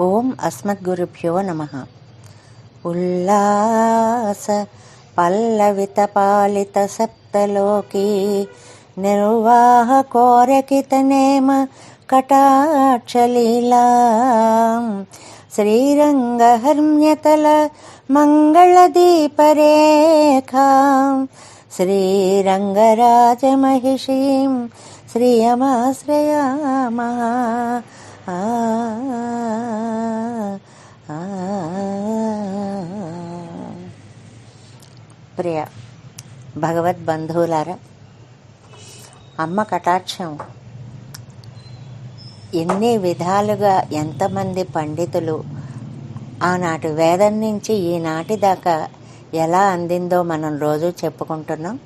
ఓం అస్మద్గురుభ్యో నమ. ఉల్లాస పల్లవిత పాలిత సప్తలోకి నిర్వాహ కోరకిత నేమ కటాక్షలీలా శ్రీరంగహర్మ్యతల మంగళదీపరేఖా. శ్రీరంగరాజమహిషీం శ్రియమాశ్రయామా ఆ ప్రియ భగవద్బంధువులారా అమ్మ కటాక్షం. ఎన్ని విధాలుగా ఎంతమంది పండితులు ఆనాటి వేదం నుంచి ఈనాటి దాకా ఎలా అందిందో మనం రోజు చెప్పుకుంటున్నాం.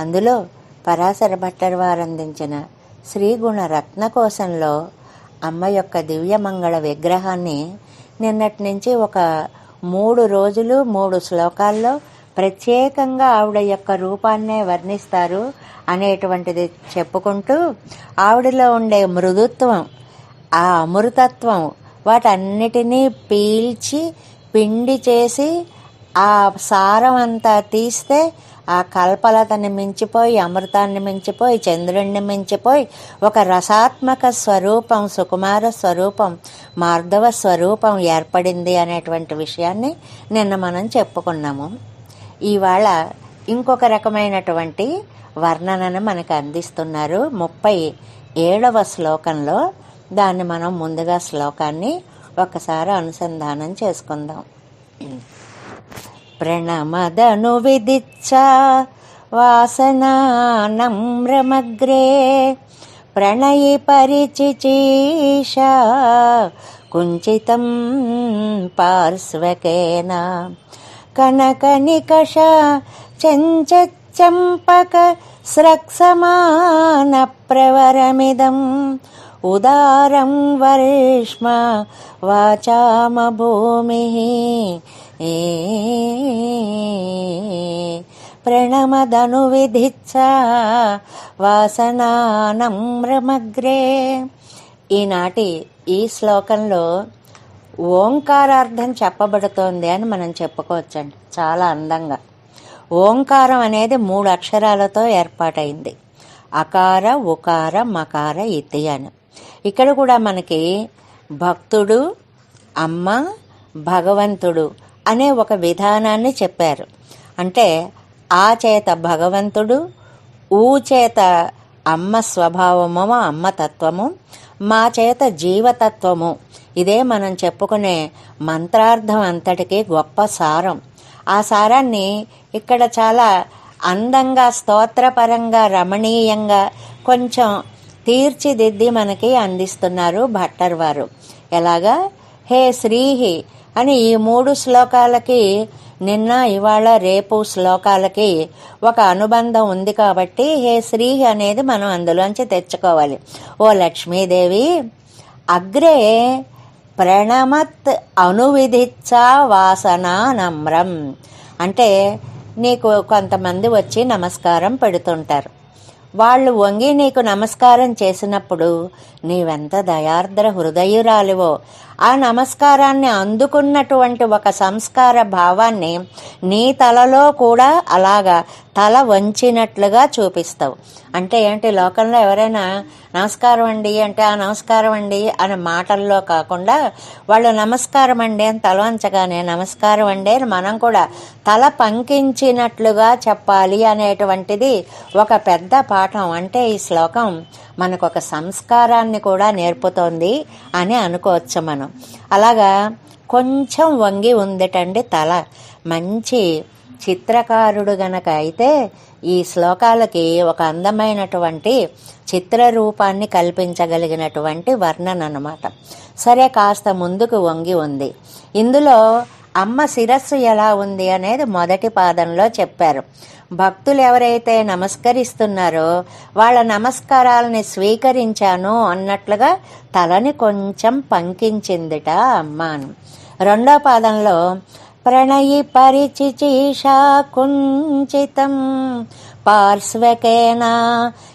అందులో పరాశర భట్టర్ వారు అందించిన శ్రీగుణ రత్నకోశంలో అమ్మ యొక్క దివ్యమంగళ విగ్రహాన్ని నిన్నటి నుంచి ఒక మూడు రోజులు మూడు శ్లోకాల్లో ప్రత్యేకంగా ఆవిడ యొక్క రూపాన్నే వర్ణిస్తారు అనేటువంటిది చెప్పుకుంటూ ఆవిడలో ఉండే మృదుత్వం ఆ అమృతత్వం వాటన్నిటినీ పీల్చి పిండి చేసి ఆ సారం అంతా తీస్తే ఆ కల్పలతని మించిపోయి అమృతాన్ని మించిపోయి చంద్రుణ్ణి మించిపోయి ఒక రసాత్మక స్వరూపం సుకుమార స్వరూపం మార్ధవ స్వరూపం ఏర్పడింది అనేటువంటి విషయాన్ని నిన్న మనం చెప్పుకున్నాము. ఇవాళ ఇంకొక రకమైనటువంటి వర్ణనను మనకు అందిస్తున్నారు. ముప్పై ఏడవ శ్లోకంలో దాన్ని మనం ముందుగా శ్లోకాన్ని ఒకసారి అనుసంధానం చేసుకుందాం. ప్రణమదను విదిచ్చ వాసనానమ్రమగ్రే ప్రణయి పరిచిచీష కుంచితం పార్శ్వకేన. కనకనికష చెంచంపక స్రక్సమాన ప్రవరమిదం. ఉదారం వర్ష్మ వాచామ ప్రణమదను విధిచ్చ వాసనానమ్రమగ్రే. ఈనాటి ఈ శ్లోకంలో ఓంకారార్థం చెప్పబడుతోంది అని మనం చెప్పుకోవచ్చండి. చాలా అందంగా. ఓంకారం అనేది మూడు అక్షరాలతో ఏర్పాటైంది. అకార ఉకార మకార ఇతి అని. ఇక్కడ కూడా మనకి భక్తుడు అమ్మ భగవంతుడు అనే ఒక విధానాన్ని చెప్పారు. అంటే ఆ చేత భగవంతుడు ఊ చేత అమ్మ స్వభావము అమ్మ తత్వము మా చేత జీవతత్వము. ఇదే మనం చెప్పుకునే మంత్రార్థం అంతటికి గొప్ప సారం. ఆ సారాన్ని ఇక్కడ చాలా అందంగా స్తోత్రపరంగా రమణీయంగా కొంచెం తీర్చిదిద్ది మనకి అందిస్తున్నారు భట్టర్ వారు. ఎలాగా? హే శ్రీహి అని ఈ మూడు శ్లోకాలకి నిన్న ఇవాళ రేపు శ్లోకాలకి ఒక అనుబంధం ఉంది కాబట్టి హే శ్రీ అనేది మనం అందులోంచి తెచ్చుకోవాలి. ఓ లక్ష్మీదేవి అగ్రే ప్రణమత్ అనువిధిచ్చా వాసనా నమ్రం. అంటే నీకు కొంతమంది వచ్చి నమస్కారం పెడుతుంటారు. వాళ్ళు వంగి నీకు నమస్కారం చేసినప్పుడు నీవెంత దయార్ద్ర హృదయురాలివో. ఆ నమస్కారాన్ని అందుకున్నటువంటి ఒక సంస్కార భావాన్ని నీ తలలో కూడా అలాగా తల వంచినట్లుగా చూపిస్తావు. అంటే ఏంటి? లోకంలో ఎవరైనా నమస్కారం అండి అంటే ఆ నమస్కారం అండి అనే మాటల్లో కాకుండా వాళ్ళు నమస్కారం అండి అని తల వంచగానే నమస్కారం అండి అని మనం కూడా తల పంకించినట్లుగా చెప్పాలి అనేటువంటిది ఒక పెద్ద పాఠం. అంటే ఈ శ్లోకం మనకు ఒక సంస్కారాన్ని కూడా నేర్పుతోంది అని అనుకోవచ్చు మనం. అలాగా కొంచెం వంగి ఉందిటండి తల. మంచి చిత్రకారుడు గనక అయితే ఈ శ్లోకాలకి ఒక అందమైనటువంటి చిత్రరూపాన్ని కల్పించగలిగినటువంటి వర్ణన అనమాట సరే కాస్త ముందుకు వంగి ఉంది. ఇందులో అమ్మ శిరస్సు ఎలా ఉంది అనేది మొదటి పాదంలో చెప్పారు. భక్తులు ఎవరైతే నమస్కరిస్తున్నారో వాళ్ళ నమస్కారాలని స్వీకరించాను అన్నట్లుగా తలని కొంచెం పంకించిందిట అమ్మ రెండో పాదంలో ప్రణయి పరిచిచీషా కుంచితం పార్శ్వకేనా?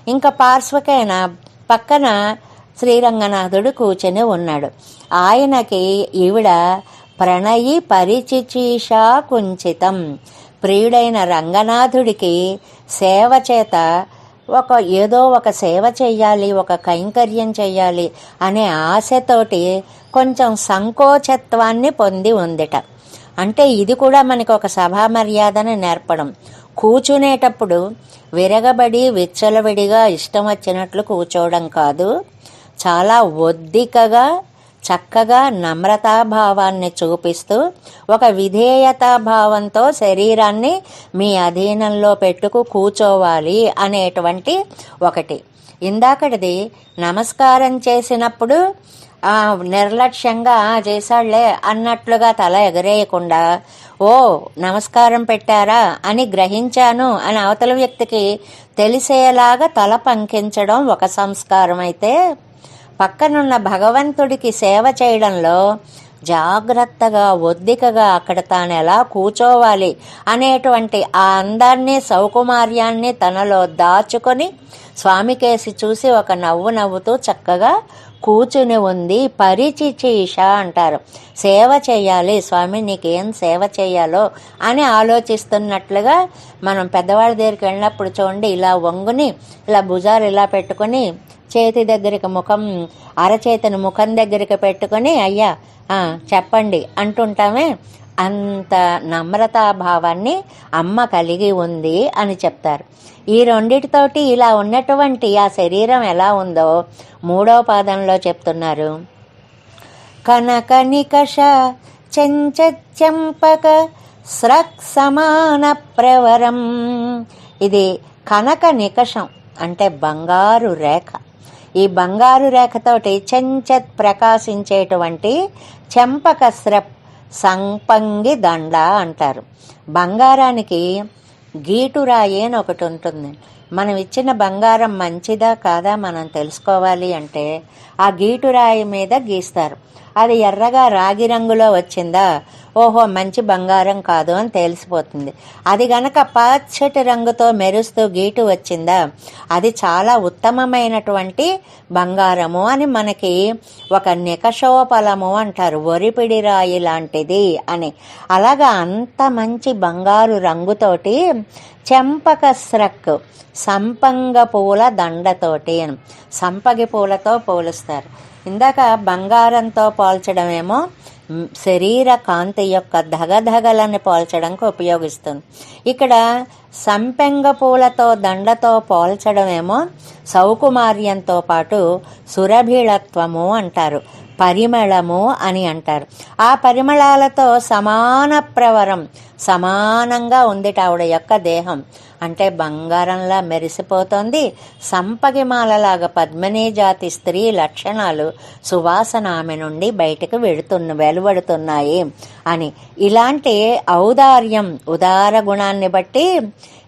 ఇంకా పార్శ్వకేనా? పక్కన శ్రీరంగనాథుడు కూర్చొని ఉన్నాడు. ఆయనకి ఈవిడ ప్రణయి పరిచిచీషా కుంచితం ప్రియుడైన రంగనాథుడికి సేవ చేత ఒక ఏదో ఒక సేవ చెయ్యాలి ఒక కైంకర్యం చెయ్యాలి అనే ఆశతోటి కొంచెం సంకోచత్వాన్ని పొంది ఉందిట. అంటే ఇది కూడా మనకి ఒక సభా మర్యాదను నేర్పడం. కూర్చునేటప్పుడు విరగబడి విచ్చలవిడిగా ఇష్టం వచ్చినట్లు కూర్చోవడం కాదు. చాలా ఒద్దికగా చక్కగా నమ్రతాభావాన్ని చూపిస్తూ ఒక విధేయతాభావంతో శరీరాన్ని మీ అధీనంలో పెట్టుకు కూర్చోవాలి అనేటువంటి ఒకటి. ఇందాకటిది నమస్కారం చేసినప్పుడు నిర్లక్ష్యంగా చేశాళ్ళే అన్నట్లుగా తల ఎగరేయకుండా ఓ నమస్కారం పెట్టారా అని గ్రహించాను అని అవతల వ్యక్తికి తెలిసేలాగా తల పంకించడం ఒక సంస్కారం అయితే పక్కనున్న భగవంతుడికి సేవ చేయడంలో జాగ్రత్తగా ఒద్దికగా అక్కడ తాను ఎలా కూర్చోవాలి అనేటువంటి ఆ అందాన్ని సౌకుమార్యాన్ని తనలో దాచుకొని స్వామికేసి చూసి ఒక నవ్వు నవ్వుతూ చక్కగా కూర్చుని ఉంది పరిచిచీష అంటారు. సేవ చేయాలి స్వామి నీకేం సేవ చేయాలో? అని ఆలోచిస్తున్నట్లుగా మనం పెద్దవాళ్ళ దగ్గరికి వెళ్ళినప్పుడు చూడండి ఇలా వంగుని ఇలా భుజాలు ఇలా పెట్టుకొని చేతి దగ్గరికి ముఖం అరచేతిని ముఖం దగ్గరికి పెట్టుకొని అయ్యా చెప్పండి అంటుంటామే. అంత నమ్రతాభావాన్ని అమ్మ కలిగి ఉంది అని చెప్తారు. ఈ రెండిటితోటి ఇలా ఉన్నటువంటి ఆ శరీరం ఎలా ఉందో మూడో పాదంలో చెప్తున్నారు. కనక నికష చెంచంపక స్రక్ సమాన ప్రవరం. ఇది కనక నికషం అంటే బంగారు రేఖ. ఈ బంగారు రేఖతోటి చెంచత్ ప్రకాశించేటువంటి చెంపక స్రప్ సంపంగి దండ అంటారు. బంగారానికి గీటురాయి అని ఒకటి ఉంటుంది. మనం ఇచ్చిన బంగారం మంచిదా కాదా మనం తెలుసుకోవాలి అంటే ఆ గీటురాయి మీద గీస్తారు. అది ఎర్రగా రాగి రంగులో వచ్చిందా? ఓహో మంచి బంగారం కాదు అని తెలిసిపోతుంది అది గనక పచ్చటి రంగుతో మెరుస్తూ గీటు వచ్చిందా? అది చాలా ఉత్తమమైనటువంటి బంగారము అని మనకి ఒక నికషోపలము అంటారు. ఒరిపిడి రాయి లాంటిది అని. అలాగా అంత మంచి బంగారు రంగుతోటి చెంపక స్రక్ సంపంగ పూల దండతోటి అని. సంపగి పూలతో పోలుస్తారు. ఇందాక బంగారంతో పోల్చడమేమో శరీర కాంతి యొక్క ధగధగలని పోల్చడానికి ఉపయోగిస్తుంది. ఇక్కడ సంపెంగ పూలతో దండతో పోల్చడమేమో సౌకుమార్యంతో పాటు సురభిళత్వము అంటారు. పరిమళము అని అంటారు. ఆ పరిమళాలతో సమాన ప్రవరం సమానంగా ఉంది ఆవిడ యొక్క దేహం. అంటే బంగారంలా మెరిసిపోతోంది. సంపగిమాలలాగా పద్మినీ జాతి స్త్రీ లక్షణాలు సువాసన ఆమె నుండి బయటకు వెళుతున్న వెలువడుతున్నాయి అని. ఇలాంటి ఔదార్యం ఉదార గుణాన్ని బట్టి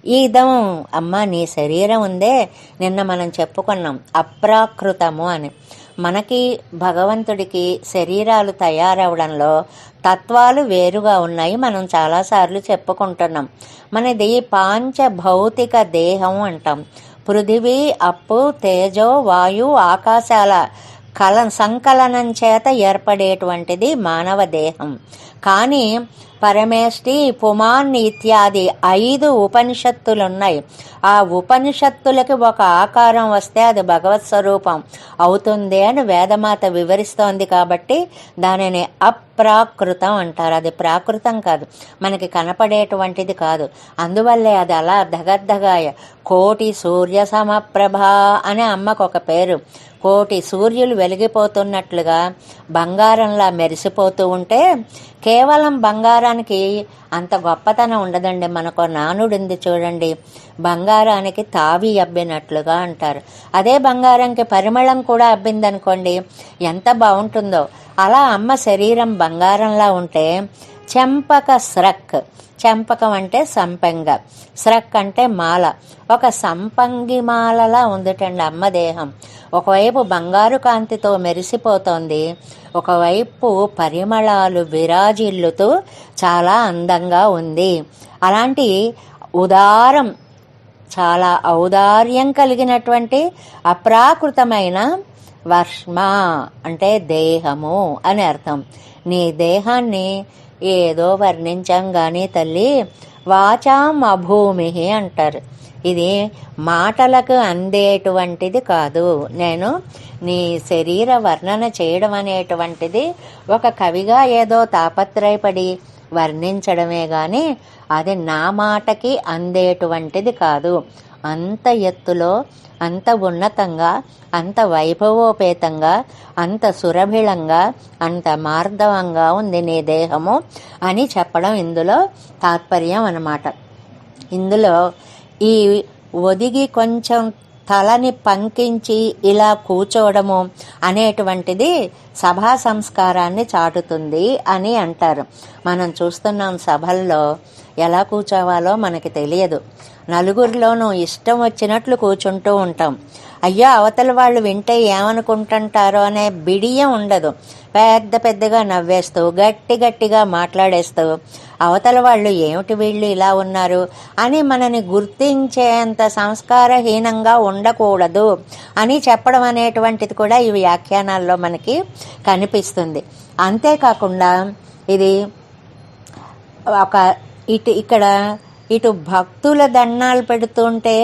ఇదం అమ్మ నీ శరీరం ఉందే నిన్న మనం చెప్పుకున్నాం అప్రాకృతము అని. మనకి భగవంతుడికి శరీరాలు తయారవడంలో తత్వాలు వేరుగా ఉన్నాయి మనం చాలాసార్లు చెప్పుకుంటున్నాం. మనది పాంచ భౌతిక దేహం అంటాం. పృథివీ అప్పు తేజో వాయు ఆకాశాల కల సంకలనం చేత ఏర్పడేటువంటిది మానవ దేహం. కానీ పరమేష్టి పుమాన్ ఇత్యాది ఐదు ఉపనిషత్తులు ఉన్నాయి ఆ ఉపనిషత్తులకి ఒక ఆకారం వస్తే అది భగవత్ స్వరూపం అవుతుంది అని వేదమాత వివరిస్తోంది కాబట్టి దానిని అప్రాకృతం అంటారు. అది ప్రాకృతం కాదు. మనకి కనపడేటువంటిది కాదు. అందువల్లే అది అలా ధగద్ధగాయ కోటి సూర్య సమప్రభ అనే అమ్మకు ఒక పేరు. కోటి సూర్యులు వెలిగిపోతున్నట్లుగా బంగారంలా మెరిసిపోతూ ఉంటే కేవలం బంగారానికి అంత గొప్పతనం ఉండదండి మనకు. నానుడింది చూడండి బంగారానికి తావి అబ్బినట్లుగా అంటారు. అదే బంగారంకి పరిమళం కూడా అబ్బిందనుకోండి ఎంత బాగుంటుందో అలా అమ్మ శరీరం బంగారంలా ఉంటే చెంపక స్రక్. చెంపకం అంటే సంపెంగ. స్రక్ అంటే మాల. ఒక సంపంగి మాలలా ఉందిటండి అమ్మ దేహం. ఒకవైపు బంగారు కాంతితో మెరిసిపోతోంది ఒకవైపు పరిమళాలు విరాజిల్లుతూ చాలా అందంగా ఉంది. అలాంటి ఉదారం చాలా ఔదార్యం కలిగినటువంటి అప్రాకృతమైన వర్ష్మ అంటే దేహము అని అర్థం. నీ దేహాన్ని ఏదో వర్ణించాం కానీ తల్లి వాచాం అభూమి అంటారు. ఇది మాటలకు అందేటువంటిది కాదు. నేను నీ శరీర వర్ణన చేయడం అనేటువంటిది ఒక కవిగా ఏదో తాపత్రయపడి వర్ణించడమే కానీ అది నా మాటకి అందేటువంటిది కాదు. అంత ఎత్తులో అంత ఉన్నతంగా అంత వైభవోపేతంగా అంత సురభిళంగా అంత మార్దవంగా ఉంది నీ దేహము అని చెప్పడం ఇందులో తాత్పర్యం అన్నమాట. ఇందులో ఈ ఒదిగి కొంచెం తలని పంకించి ఇలా కూర్చోవడము అనేటువంటిది సభా సంస్కారాన్ని చాటుతుంది అని అంటారు. మనం చూస్తున్నాం సభల్లో ఎలా కూర్చోవాలో మనకి తెలియదు. నలుగురిలోనూ ఇష్టం వచ్చినట్లు కూర్చుంటూ ఉంటాం. అయ్యో అవతల వాళ్ళు వింటే ఏమనుకుంటుంటారో అనే బిడియం ఉండదు. పెద్ద పెద్దగా నవ్వేస్తూ గట్టి గట్టిగా మాట్లాడేస్తూ అవతల వాళ్ళు ఏమిటి వీళ్ళు ఇలా ఉన్నారు అని మనని గుర్తించేంత సంస్కారహీనంగా ఉండకూడదు అని చెప్పడం అనేటువంటిది కూడా ఈ వ్యాఖ్యానాల్లో మనకి కనిపిస్తుంది. అంతేకాకుండా ఇది ఒక ఇటు ఇక్కడ ఇటు భక్తుల దండాలు పెడుతుంటే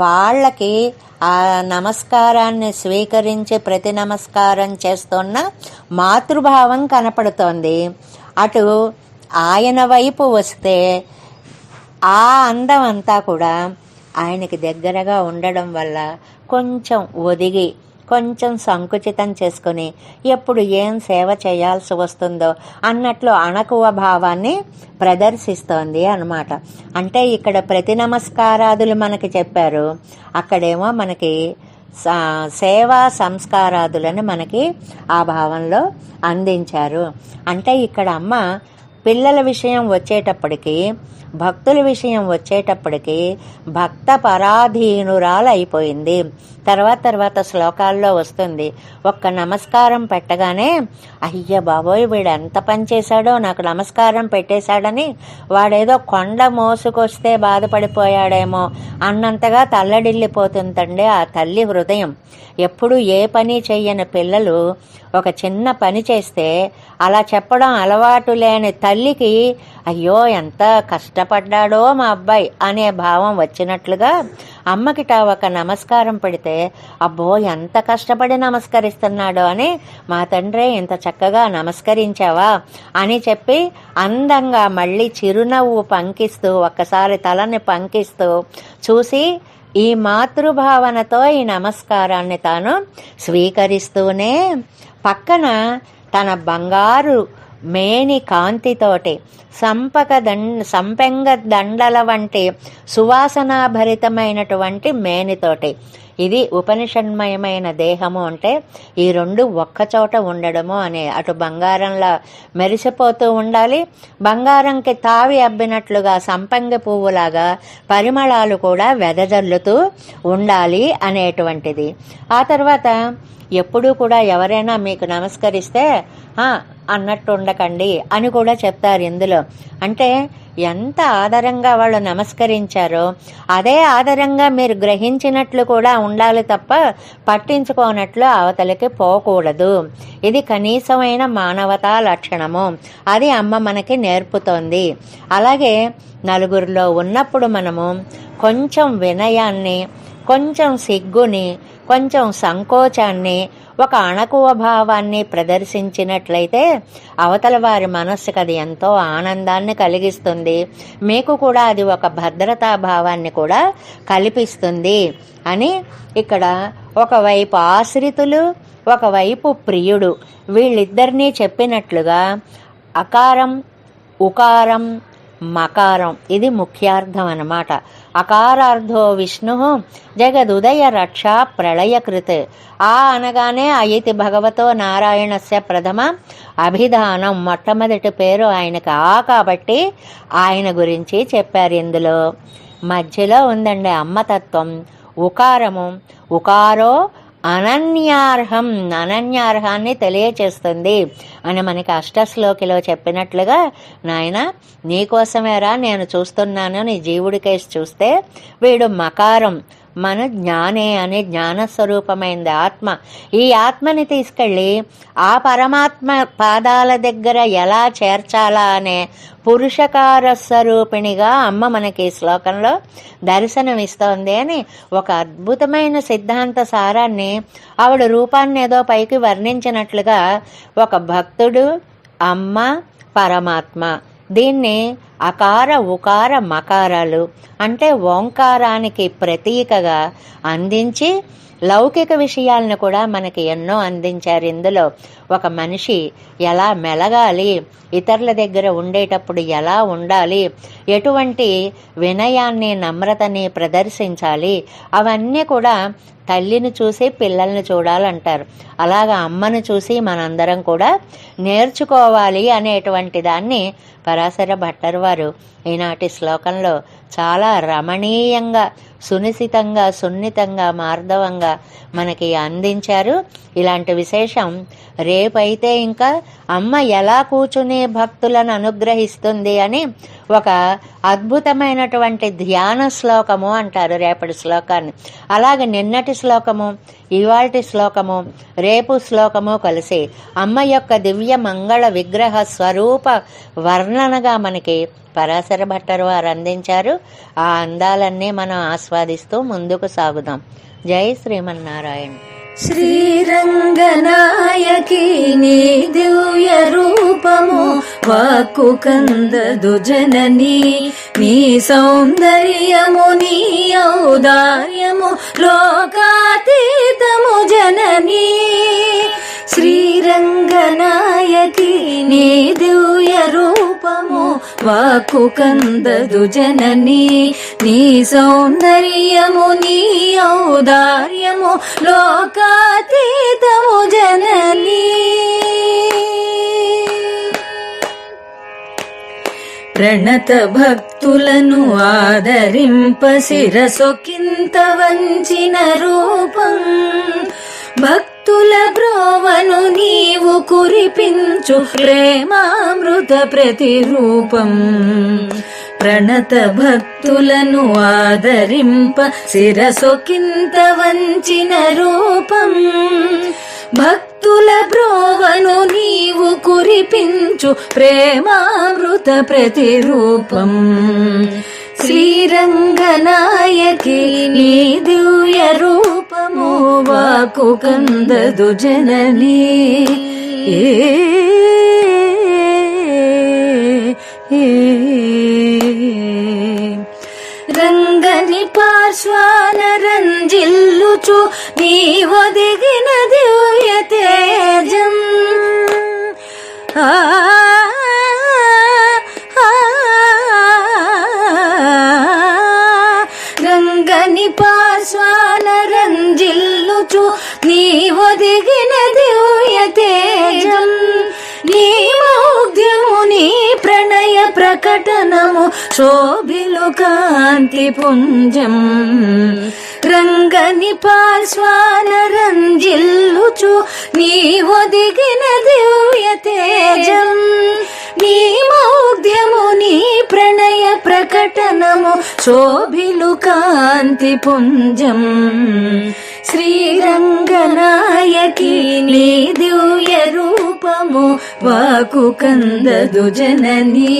వాళ్ళకి ఆ నమస్కారాన్ని స్వీకరించి ప్రతి నమస్కారం చేస్తున్న మాతృభావం కనపడుతోంది. అటు ఆయన వైపు వస్తే ఆ అందం అంతా కూడా ఆయనకి దగ్గరగా ఉండడం వల్ల కొంచెం ఒదిగి కొంచెం సంకుచితం చేసుకుని ఎప్పుడు ఏం సేవ చేయాల్సి వస్తుందో అన్నట్లు అణకువ భావాన్ని ప్రదర్శిస్తోంది అనమాట అంటే ఇక్కడ ప్రతి నమస్కారాదులు మనకి చెప్పారు. అక్కడేమో మనకి సా- సేవా సంస్కారాదులను మనకి ఆ భావంలో అందించారు. అంటే ఇక్కడ అమ్మ పిల్లల విషయం వచ్చేటప్పటికి భక్తుల విషయం వచ్చేటప్పటికి భక్త పరాధీనురాలు అయిపోయింది తర్వాత తర్వాత శ్లోకాల్లో వస్తుంది. ఒక్క నమస్కారం పెట్టగానే అయ్య బాబోయ్ వీడు ఎంత పనిచేశాడో నాకు నమస్కారం పెట్టేశాడని వాడేదో కొండ మోసుకొస్తే బాధపడిపోయాడేమో అన్నంతగా తల్లడిల్లిపోతుందండి ఆ తల్లి హృదయం. ఎప్పుడు ఏ పని చెయ్యని పిల్లలు ఒక చిన్న పని చేస్తే అలా చెప్పడం అలవాటు లేని తల్లికి అయ్యో ఎంత కష్టపడ్డాడో మా అబ్బాయి అనే భావం వచ్చినట్లుగా అమ్మకిట ఒక నమస్కారం పెడితే అబ్బో ఎంత కష్టపడి నమస్కరిస్తున్నాడో అని మా తండ్రి ఇంత చక్కగా నమస్కరించావా? అని చెప్పి అందంగా మళ్ళీ చిరునవ్వు పంకిస్తూ ఒక్కసారి తలని పంకిస్తూ చూసి ఈ మాతృభావనతో ఈ నమస్కారాన్ని తాను స్వీకరిస్తూనే పక్కన తన బంగారు మేని కాంతితోటి సంపక దండ సంపెంగ దండల వంటి సువాసనాభరితమైనటువంటి మేనితోటి. ఇది ఉపనిషన్మయమైన దేహము అంటే ఈ రెండు ఒక్కచోట ఉండడము అనే అటు బంగారంలా మెరిసిపోతూ ఉండాలి. బంగారంకి తావి అబ్బినట్లుగా సంపంగి పువ్వులాగా పరిమళాలు కూడా వెదజల్లుతూ ఉండాలి అనేటువంటిది. ఆ తర్వాత ఎప్పుడూ కూడా ఎవరైనా మీకు నమస్కరిస్తే అన్నట్టు ఉండకండి అని కూడా చెప్తారు ఇందులో. అంటే ఎంత ఆదరంగా వాళ్ళు నమస్కరించారో అదే ఆధారంగా మీరు గ్రహించినట్లు కూడా ఉండాలి తప్ప పట్టించుకోనట్లు అవతలికి పోకూడదు. ఇది కనీసమైన మానవతా లక్షణము. అది అమ్మ మనకి నేర్పుతోంది. అలాగే నలుగురిలో ఉన్నప్పుడు మనము కొంచెం వినయాన్ని కొంచెం సిగ్గుని కొంచెం సంకోచాన్ని ఒక అణకువ భావాన్ని ప్రదర్శించినట్లయితే అవతల వారి మనస్సుకు అది ఎంతో ఆనందాన్ని కలిగిస్తుంది. మీకు కూడా అది ఒక భద్రతా భావాన్ని కూడా కల్పిస్తుంది అని ఇక్కడ ఒకవైపు ఆశ్రితులు ఒకవైపు ప్రియుడు వీళ్ళిద్దరినీ చెప్పినట్లుగా అకారం ఉకారం మకారం. ఇది ముఖ్యార్థం అనమాట అకారార్థో విష్ణు జగదుదయ రక్ష ప్రళయకృత్. ఆ అనగానే అయతి భగవతో నారాయణస్య ప్రథమ అభిధానం. మొట్టమొదటి పేరు ఆయనకు ఆ కాబట్టి ఆయన గురించి చెప్పారు ఇందులో. మధ్యలో ఉందండి అమ్మతత్వం. ఉకారము. ఉకారో అనన్యార్హం అనన్యార్హాన్ని తెలియచేస్తుంది అని మనకి అష్టశ్లోకిలో చెప్పినట్లుగా నాయన నీకోసమేరా నేను చూస్తున్నాను నీ జీవుడికేసి చూస్తే వీడు మకారం మన జ్ఞానే అనే జ్ఞానస్వరూపమైంది ఆత్మ. ఈ ఆత్మని తీసుకెళ్ళి ఆ పరమాత్మ పాదాల దగ్గర ఎలా చేర్చాలా అనే పురుషకార స్వరూపిణిగా అమ్మ మనకి శ్లోకంలో దర్శనమిస్తోంది అని ఒక అద్భుతమైన సిద్ధాంత సారాన్ని ఆవిడ రూపాన్ని ఏదో పైకి వర్ణించినట్లుగా ఒక భక్తుడు అమ్మ పరమాత్మ. దీన్ని అకార ఉకార మకారాలు అంటే ఓంకారానికి ప్రతీకగా అందించి లౌకిక విషయాలను కూడా మనకి ఎన్నో అందించారు ఇందులో. ఒక మనిషి ఎలా మెలగాలి? ఇతరుల దగ్గర ఉండేటప్పుడు ఎలా ఉండాలి? ఎటువంటి వినయాన్ని నమ్రతని ప్రదర్శించాలి? అవన్నీ కూడా తల్లిని చూసి పిల్లల్ని చూడాలంటారు. అలాగా అమ్మను చూసి మనందరం కూడా నేర్చుకోవాలి అనేటువంటి దాన్ని పరాశర భట్టర్ వారు ఈనాటి శ్లోకంలో చాలా రమణీయంగా సునిశితంగా సున్నితంగా మార్ధవంగా మనకి అందించారు. ఇలాంటి విశేషం రేపైతే ఇంకా అమ్మ ఎలా కూర్చుని భక్తులను అనుగ్రహిస్తుంది అని ఒక అద్భుతమైనటువంటి ధ్యాన శ్లోకము అంటారు రేపటి శ్లోకాన్ని. అలాగే నిన్నటి శ్లోకము ఇవాటి శ్లోకము రేపు శ్లోకము కలిసి అమ్మ యొక్క దివ్య మంగళ విగ్రహ స్వరూప వర్ణనగా మనకి పరాశర భట్టర్ వారు అందించారు. ఆ అందాలన్నీ మనం ఆస్వాదిస్తూ ముందుకు సాగుదాం. జై శ్రీమన్నారాయణ. శ్రీరంగనాయకి నీ దివ్య రూపము వాక్కు కందదు జనని. నీ సౌందర్యము నీ ఔదార్యము లోకాతీతము జనని. శ్రీరంగనాయకి నీ దివ్య రూప వాక్కు కందదు జనని. నీ సౌందర్యము నీ ఔదార్యము లోకాతీతము జనని. ప్రణత భక్తులను ఆదరింప శిరసొకింత వంచిన రూపం. భక్తుల బ్రోవను నీవు కురిపించు ప్రేమామృత ప్రతిరూపం. ప్రణత భక్తులను ఆదరింప శిరసొకింత వంచిన రూపం. భక్తుల బ్రోవను నీవు కురిపించు ప్రేమామృత ప్రతిరూపం. శ్రీరంగనాయకి నీ దివ్య రూపము వాకు కందదు జనని ఏ రంగని పార్శ్వాన రంజిల్లుచు నీ ఒదిగిన దివ్య తేజం ఆ, శోభిలు కాంతి పుంజం. రంగని పార్శ్వాన రంజిల్లుచు నీ ఒదిగిన దివ్య తేజం. నీ మౌగ్ధ్యము నీ ప్రణయ ప్రకటనము శోభిలు కాంతి పుంజం. శ్రీరంగనాయకి నీ దివ్య రూపము వాకు కందదు జననీ.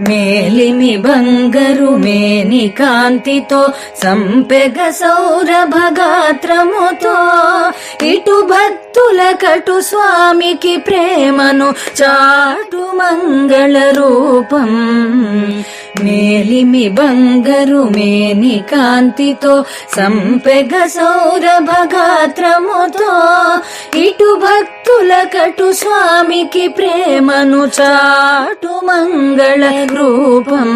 మేలిమి బంగరు మేని కాంతితో సంపెగ సౌరభ గాత్రముతో ఇటు భక్తి కటు స్వామికి ప్రేమను చాటు మంగళ రూపం. మేలిమి బంగరు మేని కాంతితో సంపెగ సౌరభ గాత్రముతో ఇటు భక్తుల కటు స్వామికి ప్రేమను చాటు మంగళ రూపం.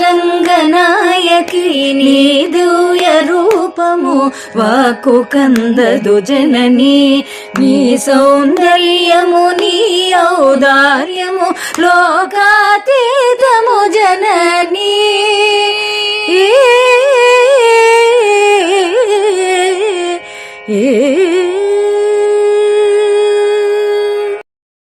రంగనాయకి నీ దివ్య రూపము వాకు కందదు జనని నీ సౌందర్యము నీ ఔదార్యము లోకాతీతము జననీ ఏ